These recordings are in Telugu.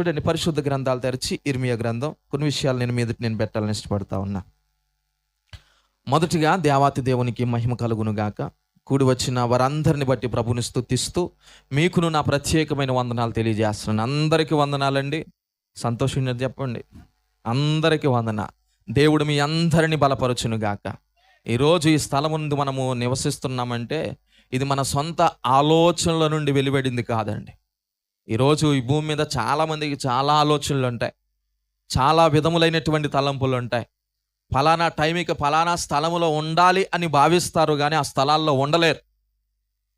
చూడండి పరిశుద్ధ గ్రంథాలు తెరిచి ఇర్మియా గ్రంథం. కొన్ని విషయాలు నేను మీద నేను పెట్టాలని ఇష్టపడతా ఉన్నా. మొదటిగా దేవాతి దేవునికి మహిమ కలుగును గాక. కూడి వచ్చిన వారందరిని బట్టి ప్రభుని స్థుతిస్తూ మీకును నా ప్రత్యేకమైన వందనాలు తెలియజేస్తున్నాను. అందరికీ వందనాలండి. సంతోషంగా చెప్పండి. అందరికీ వందన. దేవుడు మీ అందరిని బలపరచును గాక. ఈరోజు ఈ స్థలం ముందు మనము నివసిస్తున్నామంటే ఇది మన సొంత ఆలోచనల నుండి వెలువడింది కాదండి. ఈరోజు ఈ భూమి మీద చాలా మందికి చాలా ఆలోచనలు ఉంటాయి. చాలా విధములైనటువంటి తలంపులు ఉంటాయి. ఫలానా టైంకి ఫలానా స్థలములో ఉండాలి అని భావిస్తారు కానీ ఆ స్థలాల్లో ఉండలేరు.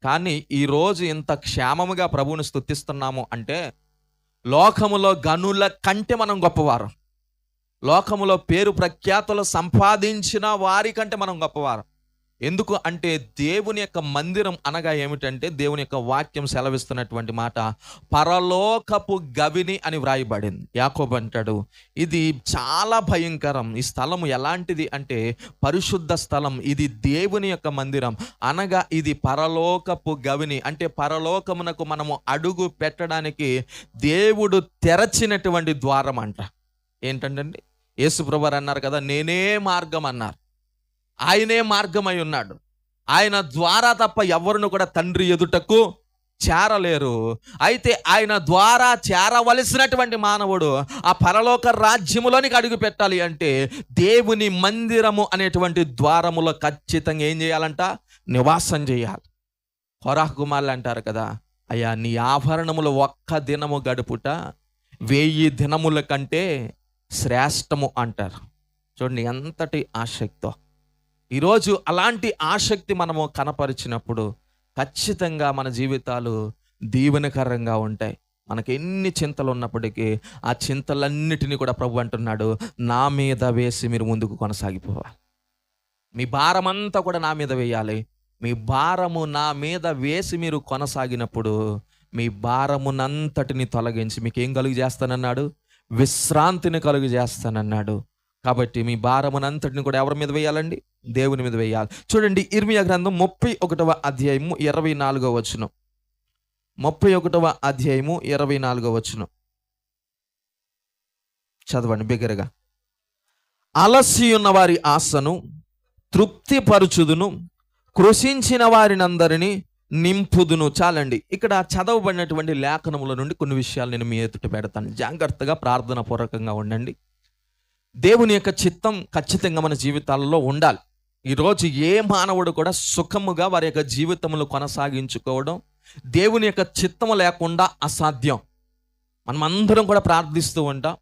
కానీ ఈరోజు ఇంత క్షేమముగా ప్రభువుని స్థుతిస్తున్నాము అంటే లోకములో గనుల కంటే మనం గొప్పవారు. లోకములో పేరు ప్రఖ్యాతులు సంపాదించిన వారి కంటే మనం గొప్పవారు. ఎందుకు అంటే దేవుని యొక్క మందిరం అనగా ఏమిటంటే దేవుని యొక్క వాక్యం సెలవిస్తున్నటువంటి మాట పరలోకపు గవిని అని వ్రాయబడింది. యాకోబ్ అంటాడు ఇది చాలా భయంకరం. ఈ స్థలము ఎలాంటిది అంటే పరిశుద్ధ స్థలం ఇది దేవుని యొక్క మందిరం. అనగా ఇది పరలోకపు గవిని అంటే పరలోకమునకు మనము అడుగు పెట్టడానికి దేవుడు తెరచినటువంటి ద్వారం అంట. ఏంటంటే యేసుప్రభు అన్నారు కదా నేనే మార్గం అన్నారు. ఆయనే మార్గమై ఉన్నాడు. ఆయన ద్వారా తప్ప ఎవరిని కూడా తండ్రి ఎదుటకు చేరలేరు. అయితే ఆయన ద్వారా చేరవలసినటువంటి మానవుడు ఆ పరలోక రాజ్యములోనికి అడుగు పెట్టాలి అంటే దేవుని మందిరము అనేటువంటి ద్వారములో ఖచ్చితంగా ఏం చేయాలంట? నివాసం చేయాలి. హొరాహ్ కుమార్లు అంటారు కదా అయ్యా నీ ఆభరణములు ఒక్క దినము గడుపుట వెయ్యి దినముల కంటే శ్రేష్టము అంటారు. చూడండి ఎంతటి ఆసక్తో. ఈరోజు అలాంటి ఆసక్తి మనము కనపరిచినప్పుడు ఖచ్చితంగా మన జీవితాలు దీవెనకరంగా ఉంటాయి. మనకి ఎన్ని చింతలు ఉన్నప్పటికీ ఆ చింతలన్నిటినీ కూడా ప్రభు అంటున్నాడు నా మీద వేసి మీరు ముందుకు కొనసాగిపోవాలి. మీ భారమంతా కూడా నా మీద వేయాలి. మీ భారము నా మీద వేసి మీరు కొనసాగినప్పుడు మీ భారమునంతటిని తొలగించి మీకు ఏం కలుగు చేస్తానన్నాడు? విశ్రాంతిని కలుగు చేస్తానన్నాడు. కాబట్టి మీ భారమునంతటిని కూడా ఎవరి మీద వేయాలండి? దేవుని మీద వేయాలి. చూడండి ఇర్మియా గ్రంథం ముప్పై ఒకటవ అధ్యాయము ఇరవై నాలుగవ వచనం. ముప్పై ఒకటవ అధ్యాయము ఇరవై నాలుగవ వచనం. చదవండి బిగ్గరగా. అలసి ఉన్న వారి ఆశను తృప్తిపరుచుదును కృషించిన వారినందరినీ నింపుదును. చాలండి ఇక్కడ చదవబడినటువంటి లేఖనముల నుండి కొన్ని విషయాలు నేను మీ ఎదుట పెడతాను. జాగ్రత్తగా ప్రార్థన పూర్వకంగా ఉండండి. దేవుని యొక్క చిత్తం ఖచ్చితంగా మన జీవితాలలో ఉండాలి. ఈరోజు ఏ మానవుడు కూడా సుఖముగా వారి యొక్క జీవితములు కొనసాగించుకోవడం దేవుని యొక్క చిత్తము లేకుండా అసాధ్యం. మనం అందరం కూడా ప్రార్థిస్తూ ఉంటాం.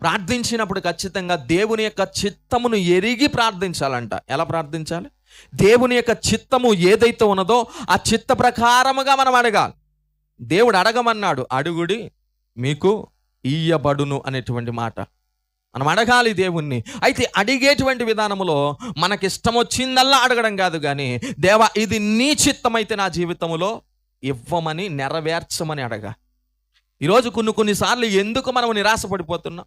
ప్రార్థించినప్పుడు ఖచ్చితంగా దేవుని యొక్క చిత్తమును ఎరిగి ప్రార్థించాలంట. ఎలా ప్రార్థించాలి? దేవుని యొక్క చిత్తము ఏదైతే ఉన్నదో ఆ చిత్త ప్రకారముగా మనం అడగాలి. దేవుడు అడగమన్నాడు అడుగుడి మీకు ఈయబడును అనేటువంటి మాట. మనం అడగాలి దేవుణ్ణి. అయితే అడిగేటువంటి విధానములో మనకి ఇష్టం వచ్చిందల్లా అడగడం కాదు కానీ దేవా ఇది నీ చిత్తమైతే నా జీవితంలో ఇవ్వమని నెరవేర్చమని అడగా. ఈరోజు కొన్ని కొన్నిసార్లు ఎందుకు మనము నిరాశపడిపోతున్నాం?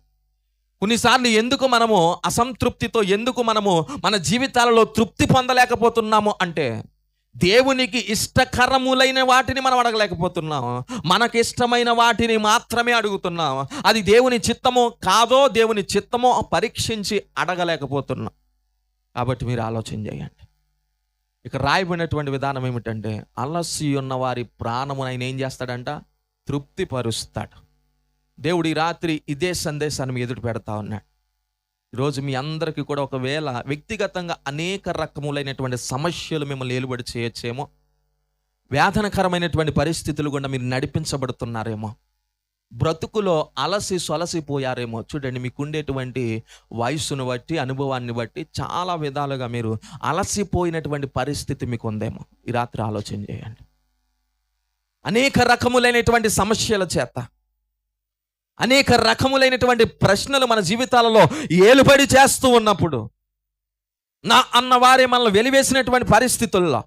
కొన్నిసార్లు ఎందుకు మనము అసంతృప్తితో ఎందుకు మనము మన జీవితాలలో తృప్తి పొందలేకపోతున్నాము అంటే దేవునికి ఇష్టకరములైన వాటిని మనం అడగలేకపోతున్నాం. మనకి ఇష్టమైన వాటిని మాత్రమే అడుగుతున్నాం. అది దేవుని చిత్తమో కాదో దేవుని చిత్తమో పరీక్షించి అడగలేకపోతున్నాం. కాబట్టి మీరు ఆలోచన చేయండి. ఇక రాయబడినటువంటి విధానం ఏమిటంటే అలసి ఉన్న వారి ప్రాణమును ఆయన ఏం చేస్తాడంట? తృప్తిపరుస్తాడు. దేవుడు ఈ రాత్రి ఇదే సందేశాన్ని ఎదుటి పెడతా ఉన్నాడు. ఈరోజు మీ అందరికీ కూడా ఒకవేళ వ్యక్తిగతంగా అనేక రకములైనటువంటి సమస్యలు మిమ్మల్ని ఏలుబడి చేయొచ్చేమో వేదనకరమైనటువంటి పరిస్థితులు కూడా మీరు నడిపించబడుతున్నారేమో బ్రతుకులో అలసి సొలసిపోయారేమో చూడండి మీకుండేటువంటి వయసును బట్టి అనుభవాన్ని బట్టి చాలా విధాలుగా మీరు అలసిపోయినటువంటి పరిస్థితి మీకు ఉందేమో ఈ రాత్రి ఆలోచన చేయండి. అనేక రకములైనటువంటి సమస్యల చేత అనేక రకములైనటువంటి ప్రశ్నలు మన జీవితాలలో ఏలుబడి చేస్తూ ఉన్నప్పుడు నా అన్నవారే మనల్ని వెలివేసినటువంటి పరిస్థితుల్లో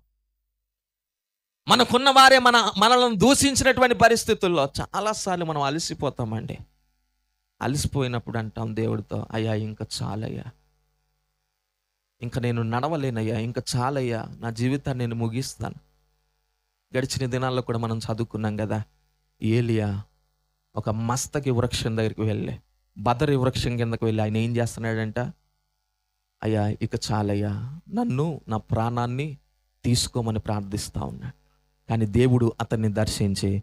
మనకున్న వారే మన మనల్ని దూషించినటువంటి పరిస్థితుల్లో చాలాసార్లు మనం అలసిపోతామండి. అలసిపోయినప్పుడు అంటాం దేవుడితో అయ్యా ఇంకా చాలయ్యా. ఇంకా నేను నడవలేనయ్యా ఇంకా చాలయ్యా. నా జీవితాన్ని నేను ముగిస్తాను. గడిచిన దినాల్లో కూడా మనం చదువుకున్నాం కదా ఏలియా ఒక మస్తకి వృక్షం దగ్గరికి వెళ్ళి బదరి వృక్షం కిందకు వెళ్ళి ఆయన ఏం చేస్తున్నాడంట? అయ్యా ఇక చాలయ్యా నన్ను నా ప్రాణాన్ని తీసుకోమని ప్రార్థిస్తూ ఉన్నాడు. కానీ దేవుడు అతన్ని దర్శించి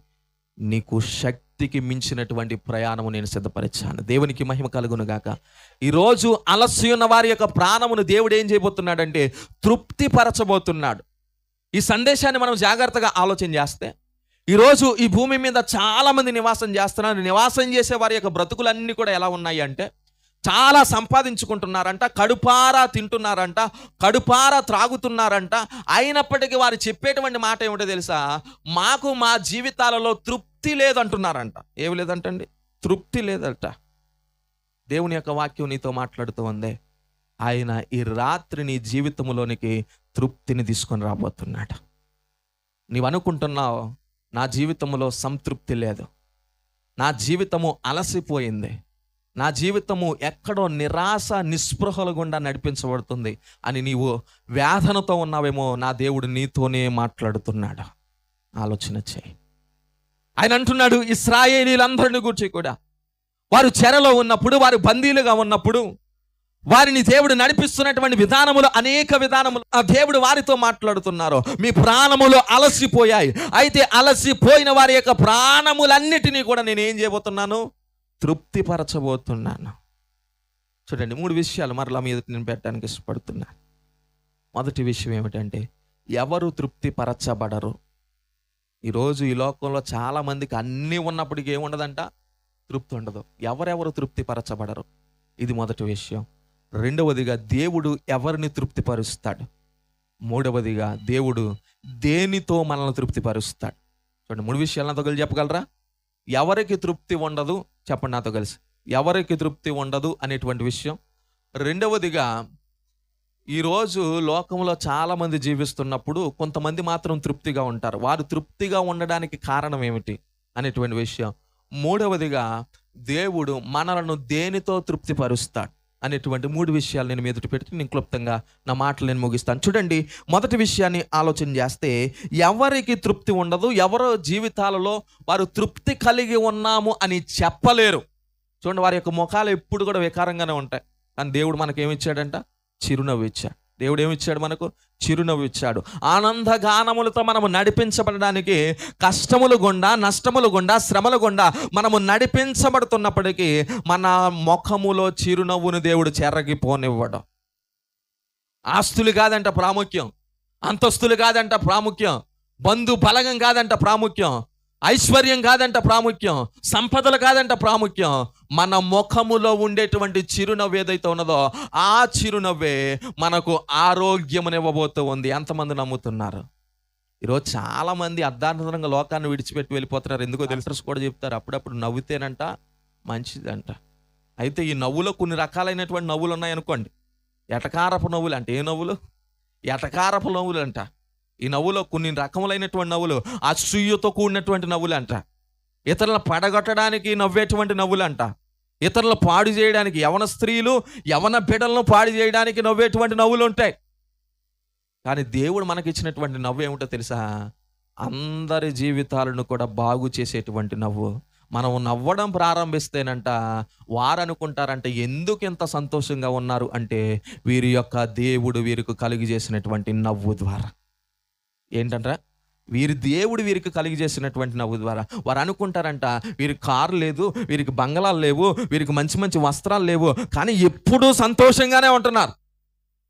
నీకు శక్తికి మించినటువంటి ప్రయాణము నేను సిద్ధపరిచాను. దేవునికి మహిమ కలుగును గాక. ఈరోజు అలస్యున్న ఉన్న వారి యొక్క ప్రాణమును దేవుడు ఏం చేయబోతున్నాడంటే తృప్తిపరచబోతున్నాడు. ఈ సందేశాన్ని మనం జాగ్రత్తగా ఆలోచన చేస్తే ఈరోజు ఈ భూమి మీద చాలామంది నివాసం చేస్తున్నారు. నివాసం చేసే వారి యొక్క బ్రతుకులన్నీ కూడా ఎలా ఉన్నాయి అంటే చాలా సంపాదించుకుంటున్నారంట కడుపారా తింటున్నారంట కడుపారా త్రాగుతున్నారంట. అయినప్పటికీ వారు చెప్పేటువంటి మాట ఏమిటో తెలుసా? మాకు మా జీవితాలలో తృప్తి లేదంటున్నారంట. ఏమి లేదంటండి? తృప్తి లేదట. దేవుని యొక్క వాక్యం నీతో మాట్లాడుతూ ఉందే. ఆయన ఈ రాత్రి నీ జీవితంలోనికి తృప్తిని తీసుకొని రాబోతున్నాడు. నీవు అనుకుంటున్నావు నా జీవితంలో సంతృప్తి లేదు. నా జీవితము అలసిపోయింది. నా జీవితము ఎక్కడో నిరాశ నిస్పృహల గుండా నడిపించబడుతుంది అని నీవు వేదనతో ఉన్నావేమో నా దేవుడు నీతోనే మాట్లాడుతున్నాడు. ఆలోచన చేయి. ఆయన అంటున్నాడు ఇస్రాయేలీలందరిని గురించి కూడా. వారు చెరలో ఉన్నప్పుడు వారు బందీలుగా ఉన్నప్పుడు వారిని దేవుడు నడిపిస్తున్నటువంటి విధానములు అనేక విధానములు. ఆ దేవుడు వారితో మాట్లాడుతున్నారు మీ ప్రాణములు అలసిపోయాయి. అయితే అలసిపోయిన వారి యొక్క ప్రాణములన్నిటినీ కూడా నేను ఏం చేయబోతున్నాను? తృప్తిపరచబోతున్నాను. చూడండి మూడు విషయాలు మరలా మీద నేను పెట్టడానికి ఇష్టపడుతున్నాను మొదటి విషయం ఏమిటంటే ఎవరు తృప్తిపరచబడరు? ఈరోజు ఈ లోకంలో చాలామందికి అన్నీ ఉన్నప్పటికీ ఏముండదంట? తృప్తి ఉండదు. ఎవరెవరు తృప్తిపరచబడరు? ఇది మొదటి విషయం. రెండవదిగా దేవుడు ఎవరిని తృప్తిపరుస్తాడు? మూడవదిగా దేవుడు దేనితో మనల్ని తృప్తిపరుస్తాడు? చూడండి మూడు విషయాలు నాతో కలిసి చెప్పగలరా? ఎవరికి తృప్తి ఉండదు? చెప్పండి నాతో కలిసి. ఎవరికి తృప్తి ఉండదు అనేటువంటి విషయం. రెండవదిగా ఈరోజు లోకంలో చాలామంది జీవిస్తున్నప్పుడు కొంతమంది మాత్రం తృప్తిగా ఉంటారు. వారు తృప్తిగా ఉండడానికి కారణం ఏమిటి అనేటువంటి విషయం. మూడవదిగా దేవుడు మనలను దేనితో తృప్తిపరుస్తాడు? అనేటువంటి మూడు విషయాలు నేను మీదటి పెట్టి నేను క్లుప్తంగా నా మాటలు నేను ముగిస్తాను. చూడండి మొదటి విషయాన్ని ఆలోచన చేస్తే ఎవరికి తృప్తి ఉండదు ఎవరో జీవితాలలో వారు తృప్తి కలిగి ఉన్నాము అని చెప్పలేరు. చూడండి వారి యొక్క ముఖాలు ఎప్పుడు కూడా వికారంగానే ఉంటాయి. కానీ దేవుడు మనకి ఏమి ఇచ్చాడంట? చిరునవ్వు ఇచ్చాడు. దేవుడు ఏమిచ్చాడు మనకు? చిరునవ్వు ఇచ్చాడు ఆనందగానములతో మనము నడిపించబడడానికి కష్టములు గుండా నష్టములు గుండా శ్రమలు గుండా మనము నడిపించబడుతున్నప్పటికీ మన ముఖములో చిరునవ్వును దేవుడు చెరగిపోనివ్వడం. ఆస్తులు కాదంట ప్రాముఖ్యం. అంతస్తులు కాదంట ప్రాముఖ్యం. బంధు బలగం కాదంట ప్రాముఖ్యం. ఐశ్వర్యం కాదంట ప్రాముఖ్యం. సంపదలు కాదంట ప్రాముఖ్యం. మన ముఖములో ఉండేటువంటి చిరునవ్వు ఏదైతే ఉన్నదో ఆ చిరునవ్వే మనకు ఆరోగ్యమునివ్వబోతూ ఉంది. ఎంతమంది నమ్ముతున్నారు? ఈరోజు చాలామంది అర్ధాంతరంగా లోకాన్ని విడిచిపెట్టి వెళ్ళిపోతున్నారు. ఎందుకో తెలుసు. కూడా చెప్తారు అప్పుడప్పుడు నవ్వుతేనంట మంచిదంట. అయితే ఈ నవ్వులో కొన్ని రకాలైనటువంటి నవ్వులు ఉన్నాయనుకోండి ఎటకారపు నవ్వులు అంటే ఏ నవ్వులు? ఎటకారపు నవ్వులు అంట ఈ నవ్వులో కొన్ని రకములైనటువంటి నవ్వులు అసూయతో కూడినటువంటి నవ్వులు అంట ఇతరులను పడగొట్టడానికి నవ్వేటువంటి నవ్వులు అంట ఇతరులు పాడు చేయడానికి యవన స్త్రీలు యవన బిడ్డలను పాడు చేయడానికి నవ్వేటువంటి నవ్వులు ఉంటాయి. కానీ దేవుడు మనకిచ్చినటువంటి నవ్వు ఏమిటో తెలుసా? అందరి జీవితాలను కూడా బాగు చేసేటువంటి నవ్వు. మనం నవ్వడం ప్రారంభిస్తేనంట వారు అనుకుంటారంటే ఎందుకు ఇంత సంతోషంగా ఉన్నారు అంటే వీరి యొక్క దేవుడు వీరికి కలిగి చేసినటువంటి నవ్వు ద్వారా. ఏంటంటారా? వీరి దేవుడు వీరికి కలిగజేసినటువంటి నవ్వు ద్వారా. వారు అనుకుంటారంట వీరికి కారు లేదు వీరికి బంగళాలు లేవు వీరికి మంచి మంచి వస్త్రాలు లేవు కానీ ఎప్పుడూ సంతోషంగానే ఉంటున్నారు.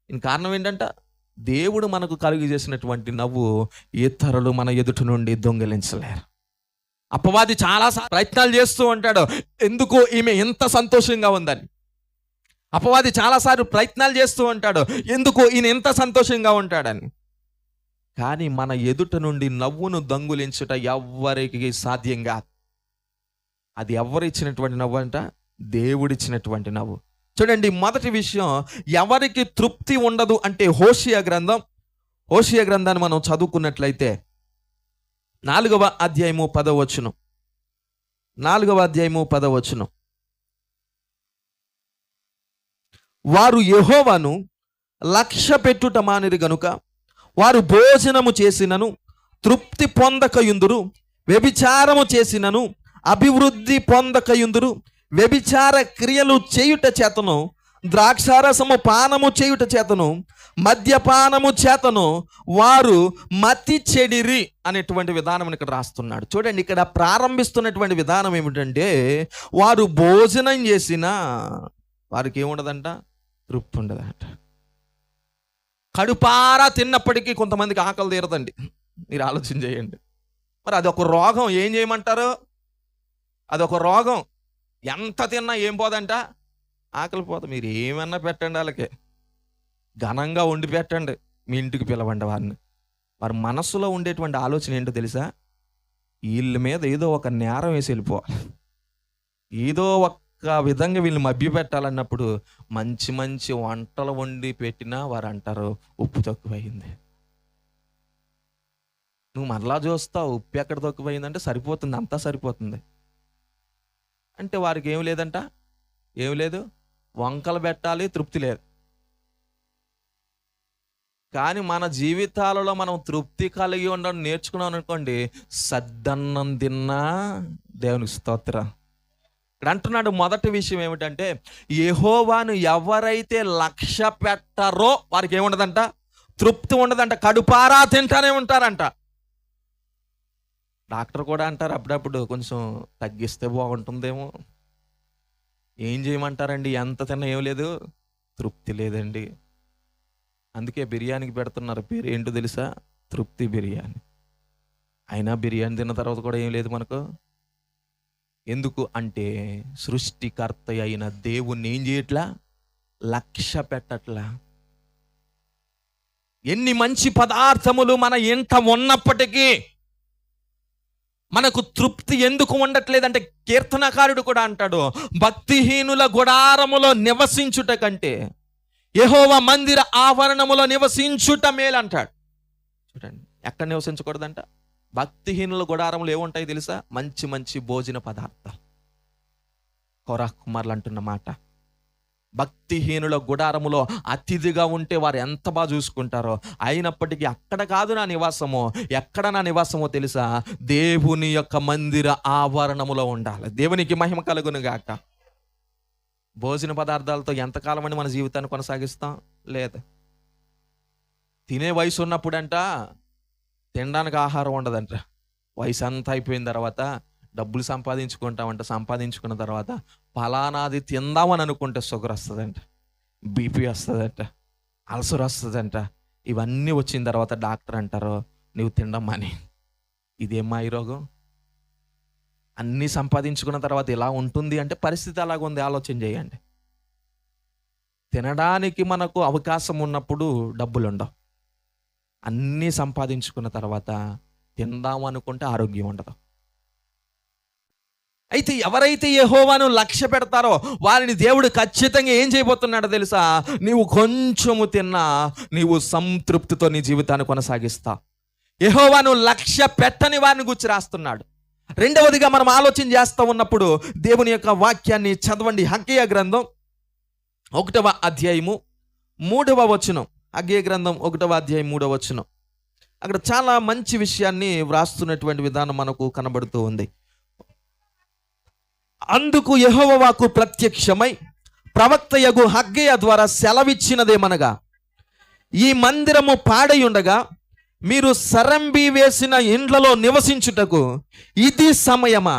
దీని కారణం ఏంటంట? దేవుడు మనకు కలిగి చేసినటువంటి నవ్వు ఇతరులు మన ఎదుటి నుండి దొంగిలించలేరు. అపవాది చాలా ప్రయత్నాలు చేస్తూ ఉంటాడు. ఎందుకు ఈమె ఎంత సంతోషంగా ఉందని? అపవాది చాలాసార్లు ప్రయత్నాలు చేస్తూ ఉంటాడు. ఎందుకు ఈయన ఎంత సంతోషంగా ఉంటాడని? కానీ మన ఎదుట నుండి నవ్వును దొంగులించుట ఎవ్వరికి సాధ్యం కాదు. అది ఎవరిచ్చినటువంటి నవ్వు అంట? దేవుడిచ్చినటువంటి నవ్వు. చూడండి మొదటి విషయం ఎవరికి తృప్తి ఉండదు అంటే హోషియా గ్రంథం. హోషియా గ్రంథాన్ని మనం చదువుకున్నట్లయితే నాలుగవ అధ్యాయము పదవచ్చును నాలుగవ అధ్యాయము పదవచ్చును వారు యహోవాను లక్ష్య పెట్టుట మానిరి గనుక వారు భోజనము చేసినను తృప్తి పొందకయుందురు వ్యభిచారము చేసినను అభివృద్ధి పొందకయుందురు వ్యభిచార క్రియలు చేయుట చేతను ద్రాక్షారసము పానము చేయుట చేతను మద్యపానము చేతను వారు మతి చెడిరి అనేటువంటి విధానం ఇక్కడ రాస్తున్నాడు. చూడండి ఇక్కడ ప్రారంభిస్తున్నటువంటి విధానం ఏమిటంటే వారు భోజనం చేసినా వారికి ఏముండదంట? తృప్తి ఉండదంట. కడుపారా తిన్నప్పటికీ కొంతమందికి ఆకలి తీరదండి. మీరు ఆలోచన చేయండి. మరి అది ఒక రోగం. ఏం చేయమంటారు? అదొక రోగం. ఎంత తిన్నా ఏం పోదంట? ఆకలి పోదు. మీరు ఏమన్నా పెట్టండి వాళ్ళకి. ఘనంగా వండి పెట్టండి. మీ ఇంటికి పిలవండి వారిని. వారి మనస్సులో ఉండేటువంటి ఆలోచన ఏంటో తెలుసా? వీళ్ళ మీద ఏదో ఒక నేరం వేసి వెళ్ళిపోవాలి. ఏదో ఒక ఆ విధంగా వీళ్ళు మభ్యపెట్టాలన్నప్పుడు మంచి మంచి వంటలు వండి పెట్టినా వారు అంటారు ఉప్పు తక్కువైంది. నువ్వు మరలా చూస్తావు ఉప్పు ఎక్కడ తక్కువైందంటే సరిపోతుంది అంతా సరిపోతుంది. అంటే వారికి ఏం లేదంట? ఏం లేదు. వంకలు పెట్టాలి తృప్తి లేదు. కానీ మన జీవితాలలో మనం తృప్తి కలిగి ఉండడం నేర్చుకున్నాం అనుకోండి సద్దన్నం తిన్నా దేవునికి స్తోత్రం. ఇక్కడ అంటున్నాడు మొదటి విషయం ఏమిటంటే యహోవాను ఎవరైతే లక్ష్య పెట్టారో వారికి ఏముండదంట? తృప్తి ఉండదంట కడుపారా తింటానే ఉంటారంట. డాక్టర్ కూడా అంటారు అప్పుడప్పుడు కొంచెం తగ్గిస్తే బాగుంటుందేమో. ఏం చేయమంటారండి? ఎంత తిన్నా ఏం లేదు. తృప్తి లేదండి. అందుకే బిర్యానీకి పెడుతున్నారు. పేరు ఏంటో తెలుసా? తృప్తి బిర్యానీ. అయినా బిర్యానీ తిన్న తర్వాత కూడా ఏం లేదు మనకు. ఎందుకు అంటే సృష్టికర్త అయిన దేవుణ్ణి ఏం చేయట్లా? లక్ష్య పెట్టట్లా. ఎన్ని మంచి పదార్థములు మన ఇంట ఉన్నప్పటికీ మనకు తృప్తి ఎందుకు ఉండట్లేదంటే కీర్తనకారుడు కూడా అంటాడు భక్తిహీనుల గుడారములో నివసించుట కంటే యహోవ మందిర ఆవరణములో నివసించుట మేలంటాడు. చూడండి ఎక్కడ నివసించకూడదంట? భక్తిహీనుల గుడారములు ఏముంటాయి తెలుసా? మంచి మంచి భోజన పదార్థాలు కొరా కుమార్లు అంటున్న మాట. భక్తిహీనుల గుడారములో అతిథిగా ఉంటే వారు ఎంత బాగా చూసుకుంటారో. అయినప్పటికీ అక్కడ కాదు నా నివాసము. ఎక్కడ నా నివాసమో తెలుసా? దేవుని యొక్క మందిర ఆవరణములో ఉండాలి. దేవునికి మహిమ కలుగును గాక భోజన పదార్థాలతో ఎంతకాలం అని మన జీవితాన్ని కొనసాగిస్తాం? లేదు. తినే వయసు ఉన్నప్పుడంట తినడానికి ఆహారం ఉండదంట. వయసు అంతా అయిపోయిన తర్వాత డబ్బులు సంపాదించుకుంటామంట. సంపాదించుకున్న తర్వాత ఫలానాది తిందామని అనుకుంటే షుగర్ వస్తుందంట. బీపీ వస్తుందంట. అల్సర్ వస్తుందంట. ఇవన్నీ వచ్చిన తర్వాత డాక్టర్ అంటారు నువ్వు తినడమ్మని ఇదేమ్మా ఈ రోగం? అన్నీ సంపాదించుకున్న తర్వాత ఇలా ఉంటుంది అంటే పరిస్థితి అలాగ ఉంది. ఆలోచన చేయండి. తినడానికి మనకు అవకాశం ఉన్నప్పుడు డబ్బులు ఉండవు అన్నీ సంపాదించుకున్న తర్వాత తిందాం అనుకుంటే ఆరోగ్యం ఉండదు. అయితే ఎవరైతే యెహోవాను లక్ష్య పెడతారో వారిని దేవుడు ఖచ్చితంగా ఏం చేయబోతున్నాడో తెలుసా? నీవు కొంచెము తిన్నా నీవు సంతృప్తితో నీ జీవితాన్ని కొనసాగిస్తా. యహోవాను లక్ష్య పెట్టని వారిని గుర్చి రాస్తున్నాడు. రెండవదిగా మనం ఆలోచన చేస్తూ ఉన్నప్పుడు దేవుని యొక్క వాక్యాన్ని చదవండి. హంకయ్య గ్రంథం ఒకటవ అధ్యాయము మూడవ వచనం. అగే గ్రంథం ఒకటవ అధ్యాయం మూడవ వచనం. అక్కడ చాలా మంచి విషయాన్ని వ్రాస్తున్నటువంటి విధానం మనకు కనబడుతూ ఉంది. అందుకు యహోవాకు ప్రత్యక్షమై ప్రవక్తయగు హగ్గయ్య ద్వారా సెలవిచ్చినదేమనగా ఈ మందిరము పాడయుండగా మీరు సరంబి వేసిన ఇండ్లలో నివసించుటకు ఇది సమయమా?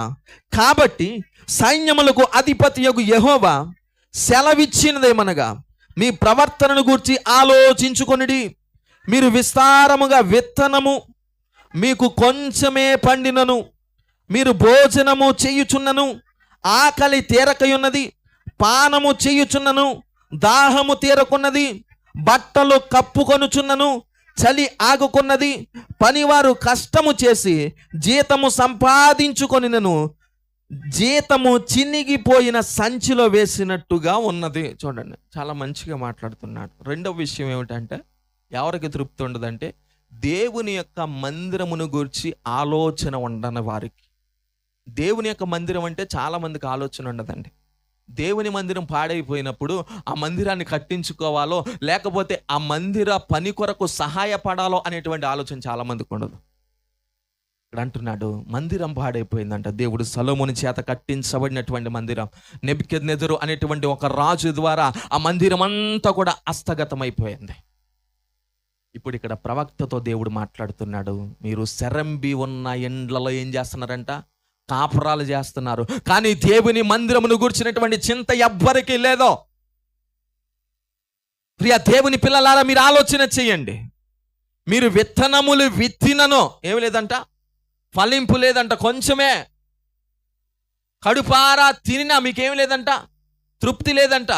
కాబట్టి సైన్యములకు అధిపతి యగు యహోవా సెలవిచ్చినదేమనగా మీ ప్రవర్తనను గూర్చి ఆలోచించుకొనిడి. మీరు విస్తారముగా విత్తనము మీకు కొంచెమే పండినను. మీరు భోజనము చేయుచున్నను. ఆకలి తీరకయున్నది. పానము చేయుచున్నను. దాహము తీరకున్నది. బట్టలు కప్పుకొనుచున్నను. చలి ఆగుకున్నది. పనివారు కష్టము చేసి జీతము సంపాదించుకొనినను. జీతము చినిగిపోయిన సంచిలో వేసినట్టుగా ఉన్నది. చూడండి చాలా మంచిగా మాట్లాడుతున్నాడు. రెండవ విషయం ఏమిటంటే ఎవరికి తృప్తి ఉండదంటే దేవుని యొక్క మందిరమును గురించి ఆలోచన ఉండని వారికి. దేవుని యొక్క మందిరం అంటే చాలామందికి ఆలోచన ఉండదండి. దేవుని మందిరం పాడైపోయినప్పుడు ఆ మందిరాన్ని కట్టించుకోవాలో లేకపోతే ఆ మందిర పని కొరకు సహాయపడాలో అనేటువంటి ఆలోచన చాలా మందికి ఉండదు. ఇక్కడ అంటున్నాడు మందిరం పాడైపోయిందంట. దేవుడు సలోముని చేత కట్టించబడినటువంటి మందిరం. నెబికెద్నెదురు అనేటువంటి ఒక రాజు ద్వారా ఆ మందిరం అంతా కూడా హస్తగతమైపోయింది ఇప్పుడు ఇక్కడ ప్రవక్తతో దేవుడు మాట్లాడుతున్నాడు మీరు శరంబి ఉన్న ఎండ్లలో ఏం చేస్తున్నారంట? కాపురాలు చేస్తున్నారు. కానీ దేవుని మందిరమును గుర్చినటువంటి చింత ఎవ్వరికీ లేదో. ప్రియ దేవుని పిల్లలారా మీరు ఆలోచన చేయండి. మీరు విత్తనములు విత్తినను ఏమి లేదంట? ఫలింపు లేదంట కొంచెమే. కడుపారా తినినా మీకేం లేదంట? తృప్తి లేదంట.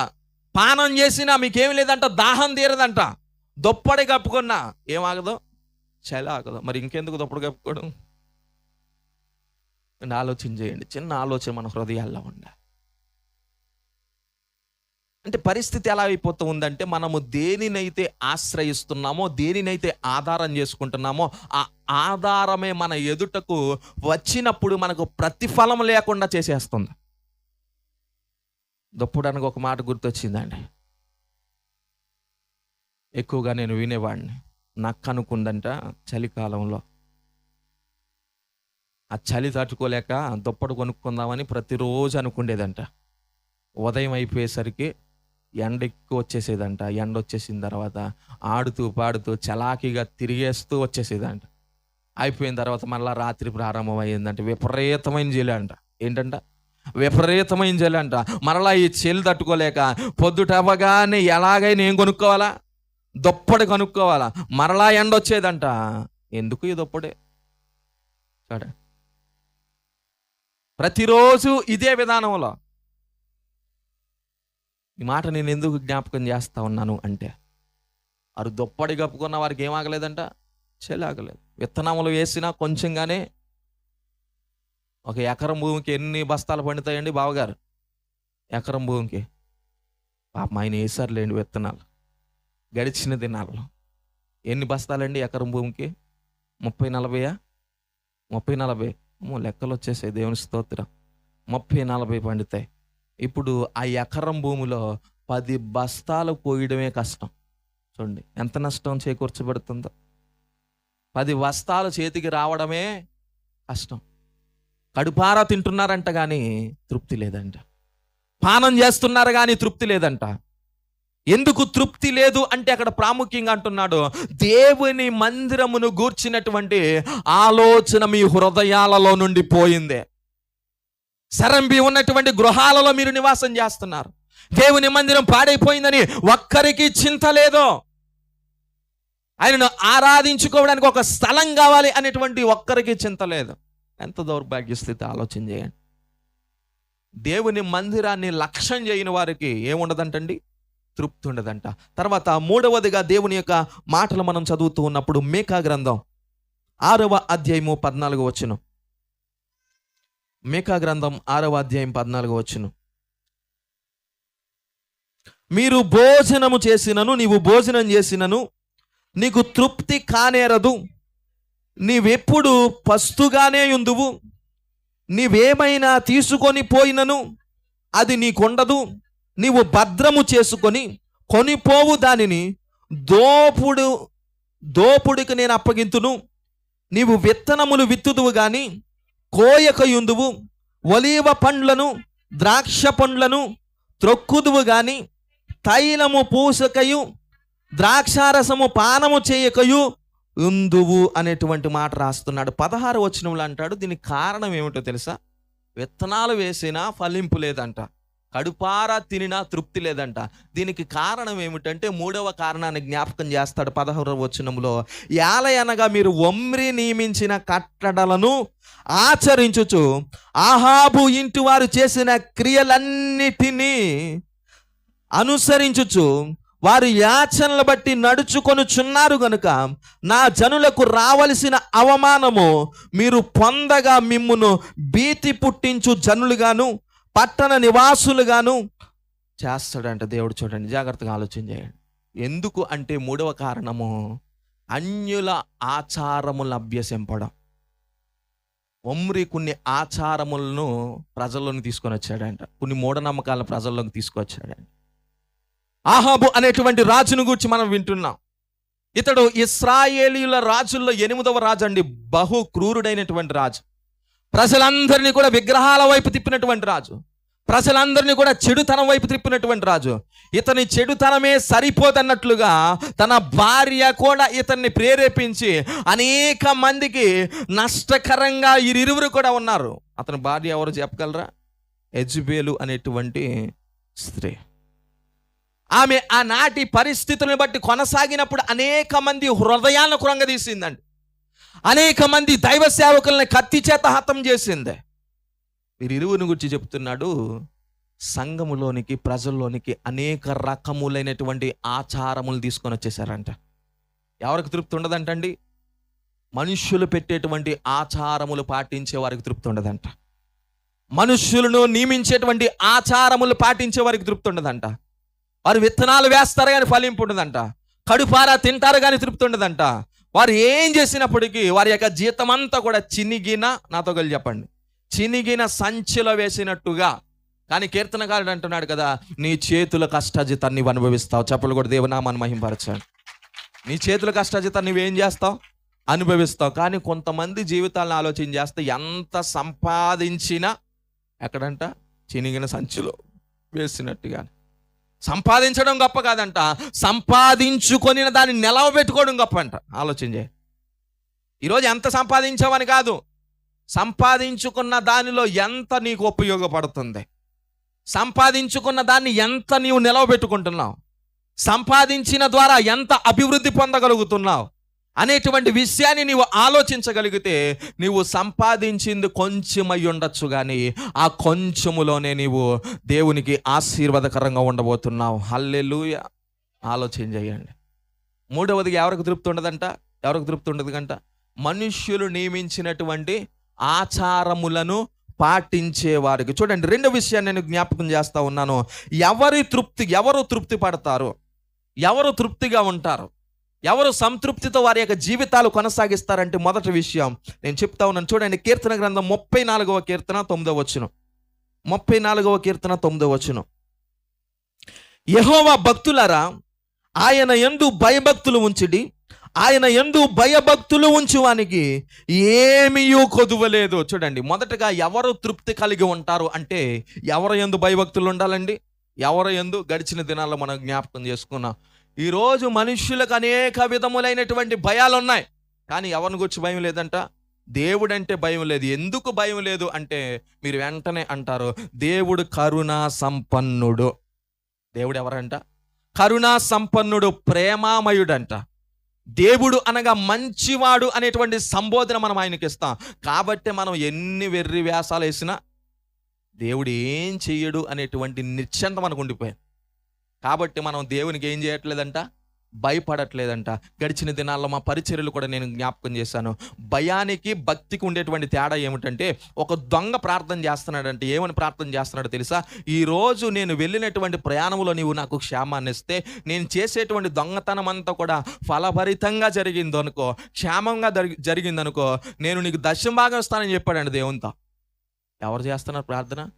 పానం చేసినా మీకేం లేదంట? దాహం తీరదంట. దొప్పడి కప్పుకున్నా ఏమాగదు? చలి ఆగదు. మరి ఇంకెందుకు దొప్పడి కప్పుకోవడం? ఆలోచన చేయండి చిన్న ఆలోచన మన హృదయాల్లో ఉండాలి. అంటే పరిస్థితి ఎలా అయిపోతూ ఉందంటే మనము దేనినైతే ఆశ్రయిస్తున్నామో దేనినైతే ఆధారం చేసుకుంటున్నామో ఆ ఆధారమే మన ఎదుటకు వచ్చినప్పుడు మనకు ప్రతిఫలం లేకుండా చేసేస్తుంది. దొప్పడానికి ఒక మాట గుర్తొచ్చిందండి. ఎక్కువగా నేను వినేవాడిని. నాకు అనుకుందంట చలికాలంలో. ఆ చలి తట్టుకోలేక దుప్పటి కొనుక్కుందామని ప్రతిరోజు అనుకుండేదంట. ఉదయం అయిపోయేసరికి ఎండ ఎక్కువ వచ్చేసేదంట. ఎండ వచ్చేసిన తర్వాత ఆడుతూ పాడుతూ చలాకీగా తిరిగేస్తూ వచ్చేసేదంట. అయిపోయిన తర్వాత మళ్ళీ రాత్రి ప్రారంభం అయ్యిందంట విపరీతమైన జల్లి అంట ఏంటంట? విపరీతమైన జల్లి అంట మరలా ఈ చెల్లి తట్టుకోలేక పొద్దుటవ్వగానే ఎలాగైనా ఏం కొనుక్కోవాలా? దుప్పటి కొనుక్కోవాలా? మరలా ఎండ వచ్చేదంట ఎందుకు ఈ దొప్పడే చూడ. ప్రతిరోజు ఇదే విధానంలో. ఈ మాట నేను ఎందుకు జ్ఞాపకం చేస్తా ఉన్నాను అంటే వారు దొప్పడి కప్పుకున్న వారికి ఏం ఆగలేదంట? చెల్లి ఆగలేదు. విత్తనములు వేసినా కొంచెంగానే ఒక ఎకరం భూమికి ఎన్ని బస్తాలు పండుతాయండి బావగారు? ఎకరం భూమికి. పాపం ఆయన వేసారులేండి విత్తనాలు. గడిచిన దినాల్లో ఎన్ని బస్తాలండి ఎకరం భూమికి? ముప్పై నలభైయా? ముప్పై నలభై. లెక్కలు వచ్చేసాయి దేవుని స్తోత్రం. ముప్పై నలభై పండుతాయి. ఇప్పుడు ఆ ఎకరం భూమిలో పది బస్తాలు పోయడమే కష్టం. చూడండి ఎంత నష్టం చేకూర్చబడుతుందో. పది బస్తాలు చేతికి రావడమే కష్టం. కడుపారా తింటున్నారంట కానీ తృప్తి లేదంట. పానం చేస్తున్నారు కానీ తృప్తి లేదంట. ఎందుకు తృప్తి లేదు అంటే అక్కడ ప్రాముఖ్యంగా అంటున్నాడు దేవుని మందిరమును గూర్చినటువంటి ఆలోచన మీ హృదయాలలో నుండి పోయిందే. సరంబి ఉన్నటువంటి గృహాలలో మీరు నివాసం చేస్తున్నారు. దేవుని మందిరం పాడైపోయిందని ఒక్కరికి చింత లేదు. ఆయనను ఆరాధించుకోవడానికి ఒక స్థలం కావాలి అనేటువంటి ఒక్కరికి చింత లేదు. ఎంత దౌర్భాగ్య స్థితి ఆలోచన చేయండి. దేవుని మందిరాన్ని లక్ష్యం చేయని వారికి ఏముండదంటండి? తృప్తి ఉండదంట. తర్వాత మూడవదిగా దేవుని యొక్క మాటలు మనం చదువుతూ ఉన్నప్పుడు మేకా గ్రంథం ఆరవ అధ్యాయము పద్నాలుగు వచ్చును మేకా గ్రంథం ఆరవ అధ్యాయం పద్నాలుగు వచ్చును మీరు భోజనము చేసినను నీవు భోజనం చేసినను నీకు తృప్తి కానేరదు. నీవెప్పుడు పస్తుగానే ఉందువు. నీవేమైనా తీసుకొని పోయినను అది నీకుండదు. నీవు భద్రము చేసుకొని కొనిపోవు దానిని. దోపుడు దోపుడికి నేను అప్పగింతును. నీవు విత్తనములు విత్తుదువు కానీ కోయకయుందువు ఒలీవ పండ్లను ద్రాక్ష పండ్లను త్రొక్కుదువు గాని తైలము పూసకయు ద్రాక్షారసము పానము చేయకయు ఉందువు అనేటువంటి మాట రాస్తున్నాడు. పదహారు వచనంలో అంటాడు. దీనికి కారణం ఏమిటో తెలుసా? విత్తనాలు వేసినా ఫలింపు లేదంట. కడుపారా తినినా తృప్తి లేదంట. దీనికి కారణం ఏమిటంటే మూడవ కారణాన్ని జ్ఞాపకం చేస్తాడు పదహారవ వచనంలో. యాలయనగా మీరు ఒమ్రి నియమించిన కట్టడలను ఆచరించుచు ఆహాబు ఇంటి వారు చేసిన క్రియలన్నిటినీ అనుసరించుచు వారు యాచనలు బట్టి నడుచుకొనుచున్నారు గనుక నా జనులకు రావలసిన అవమానము మీరు పొందగా మిమ్మును భీతి పుట్టించు జనులుగాను పట్టణ నివాసులుగాను చేస్తాడంట దేవుడు చూడండి జాగ్రత్తగా ఆలోచన చేయండి. ఎందుకు అంటే మూడవ కారణము అన్యుల ఆచారములు అభ్యసింపడం ఒమ్రి కొన్ని ఆచారములను ప్రజల్లోకి తీసుకొని వచ్చాడంట. కొన్ని మూఢనమ్మకాలను ప్రజల్లోకి తీసుకొచ్చాడంట. ఆహాబు అనేటువంటి రాజును గురించి మనం వింటున్నాం. ఇతడు ఇస్రాయేలీల రాజుల్లో ఎనిమిదవ రాజు అండి. బహు క్రూరుడైనటువంటి రాజు. ప్రజలందరినీ కూడా విగ్రహాల వైపు తిప్పినటువంటి రాజు. ప్రజలందరినీ కూడా చెడుతనం వైపు తిప్పినటువంటి రాజు. ఇతని చెడుతనమే సరిపోదన్నట్లుగా తన భార్య కూడా ఇతన్ని ప్రేరేపించి అనేక మందికి నష్టకరంగా ఇరువురు కూడా ఉన్నారు. అతని భార్య ఎవరు చెప్పగలరా? ఎజ్బేలు అనేటువంటి స్త్రీ. ఆమె ఆనాటి పరిస్థితులను బట్టి కొనసాగినప్పుడు అనేక మంది హృదయాలను తీసిందండి అనేక మంది దైవ సేవకుల్ని కత్తి చేత హతం చేసింది. వీరిరువుని గురించి చెప్తున్నాడు. సంఘములోనికి ప్రజల్లోనికి అనేక రకములైనటువంటి ఆచారములు తీసుకొని వచ్చేసారంట. ఎవరికి తృప్తి ఉండదంటండి? మనుష్యులు పెట్టేటువంటి ఆచారములు పాటించే వారికి తృప్తి ఉండదంట. మనుష్యులను నియమించేటువంటి ఆచారములు పాటించే వారికి తృప్తి ఉండదంట. వారు విత్తనాలు వేస్తారు కానీ ఫలింపు ఉండదంట. కడుపారా తింటారు కానీ తృప్తి ఉండదంట. వారు ఏం చేసినప్పటికీ వారి యొక్క జీతం అంతా కూడా చినిగిన నాతో కలిసి చెప్పండి చినిగిన సంచిలో వేసినట్టుగా. కానీ కీర్తనకారుడు అంటున్నాడు కదా నీ చేతుల కష్టాజితాన్ని నీవు అనుభవిస్తావు. చెప్పలు కూడా దేవనామాన్ని మహింపరచాడు. నీ చేతుల కష్టాజితాన్ని నువ్వేం చేస్తావు? అనుభవిస్తావు. కానీ కొంతమంది జీవితాలను ఆలోచన చేస్తే ఎంత సంపాదించినా ఎక్కడంట? చినిగిన సంచిలో వేసినట్టుగా సంపాదించడం గొప్ప కాదంట. సంపాదించుకొని దాన్ని నిలవబెట్టుకోవడం గొప్ప అంట. ఆలోచన చేయి. ఈరోజు ఎంత సంపాదించావని కాదు. సంపాదించుకున్న దానిలో ఎంత నీకు ఉపయోగపడుతుంది? సంపాదించుకున్న దాన్ని ఎంత నీవు నిలవబెట్టుకుంటున్నావు? సంపాదించిన ద్వారా ఎంత అభివృద్ధి పొందగలుగుతున్నావు? అనేటువంటి విషయాన్ని నీవు ఆలోచించగలిగితే నీవు సంపాదించింది కొంచెమై ఉండొచ్చు కానీ ఆ కొంచెములోనే నీవు దేవునికి ఆశీర్వాదకరంగా ఉండబోతున్నావు. హల్లెలూయ. ఆలోచన చేయండి. మూడవది ఎవరికి తృప్తి ఉండదంట? ఎవరికి తృప్తి ఉండదు కంట మనుష్యులు నియమించినటువంటి ఆచారములను పాటించే వారికి. చూడండి రెండో విషయాన్ని నేను జ్ఞాపకం చేస్తూ ఉన్నాను. ఎవరి తృప్తి ఎవరు తృప్తి పడతారు? ఎవరు తృప్తిగా ఉంటారు? ఎవరు సంతృప్తితో వారి యొక్క జీవితాలు కొనసాగిస్తారంటే మొదటి విషయం. నేను చెప్తా ఉన్నాను. చూడండి కీర్తన గ్రంథం ముప్పై నాలుగవ కీర్తన తొమ్మిదవ వచ్చును ముప్పై నాలుగవ కీర్తన తొమ్మిదవ వచ్చును యహోవా భక్తులరా ఆయన ఎందు భయభక్తులు ఉంచిడి ఆయన ఎందు భయభక్తులు ఉంచువానికి ఏమీయూ కొదువలేదు. చూడండి మొదటగా ఎవరు తృప్తి కలిగి ఉంటారు అంటే ఎవరు ఎందు భయభక్తులు ఉండాలండి? ఎవరు ఎందు గడిచిన దినాల్లో మనం జ్ఞాపకం చేసుకున్నాం. ఈరోజు మనుష్యులకు అనేక విధములైనటువంటి భయాలు ఉన్నాయి కానీ ఎవరిని గురించి భయం లేదంట? దేవుడంటే భయం లేదు. ఎందుకు భయం లేదు అంటే మీరు వెంటనే అంటారు దేవుడు కరుణా సంపన్నుడు. దేవుడు ఎవరంట? కరుణా సంపన్నుడు ప్రేమామయుడంట. దేవుడు అనగా మంచివాడు అనేటువంటి సంబోధన మనం ఆయనకి ఇస్తాం. కాబట్టి మనం ఎన్ని వెర్రి వ్యాసాలు వేసినా దేవుడు ఏం చెయ్యడు అనేటువంటి నిశ్చంత మనకు ఉండిపోయింది. కాబట్టి మనం దేవునికి ఏం చేయట్లేదంట? భయపడట్లేదంట. గడిచిన దినాల్లో మా పరిచర్యలు కూడా నేను జ్ఞాపకం చేశాను. భయానికి భక్తికి ఉండేటువంటి తేడా ఏమిటంటే ఒక దొంగ ప్రార్థన చేస్తున్నాడంటే ఏమని ప్రార్థన చేస్తున్నాడో తెలుసా? ఈరోజు నేను వెళ్ళినటువంటి ప్రయాణంలో నీవు నాకు క్షేమాన్ని ఇస్తే నేను చేసేటువంటి దొంగతనం అంతా కూడా ఫలభరితంగా జరిగింది అనుకో క్షేమంగా జరిగి జరిగిందనుకో నేను నీకు దశం భాగం ఇస్తానని చెప్పాడండి దేవునితో. ఎవరు చేస్తున్నారు ప్రార్థన?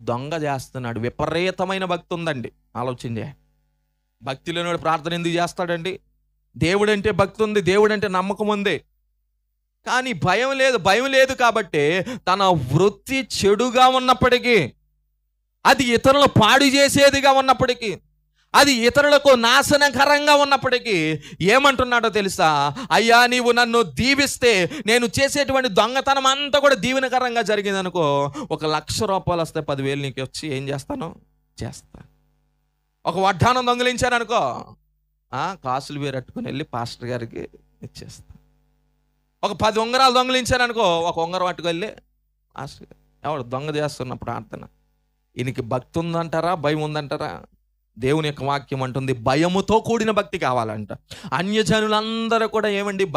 దొంగ చేస్తున్నాడు. విపరీతమైన భక్తి ఉందండి. ఆలోచించే. భక్తి లేనివాడు ప్రార్థన ఎందుకు చేస్తాడండి? దేవుడంటే భక్తి ఉంది దేవుడంటే నమ్మకం ఉంది. కానీ భయం లేదు భయం లేదు కాబట్టి తన వృత్తి చెడుగా ఉన్నప్పటికీ అది ఇతరులు పాడు చేసేదిగా ఉన్నప్పటికీ అది ఇతరులకు నాశనకరంగా ఉన్నప్పటికీ ఏమంటున్నాడో తెలుసా? అయ్యా నీవు నన్ను దీవిస్తే నేను చేసేటువంటి దొంగతనం అంతా కూడా దీవెనకరంగా జరిగిందనుకో ఒక లక్ష రూపాయలు వస్తే పదివేలు నీకు వచ్చి ఏం చేస్తాను? చేస్తా. ఒక వడ్డానం దొంగిలించాను అనుకో కాసులు వేరట్టుకుని వెళ్ళి పాస్టర్ గారికి ఇచ్చేస్తా. ఒక పది ఉంగరాలు దొంగిలించాను అనుకో ఒక ఉంగరం పట్టుకెళ్ళి పాస్టర్ గారు ఎవడు దొంగ చేస్తున్న ప్రార్థన ఈయనకి భక్తి ఉందంటారా? భయం ఉందంటారా? దేవుని యొక్క వాక్యం అంటుంది భయముతో కూడిన భక్తి కావాలంట. అన్యజనులందరూ కూడా ఏమండి భక్తి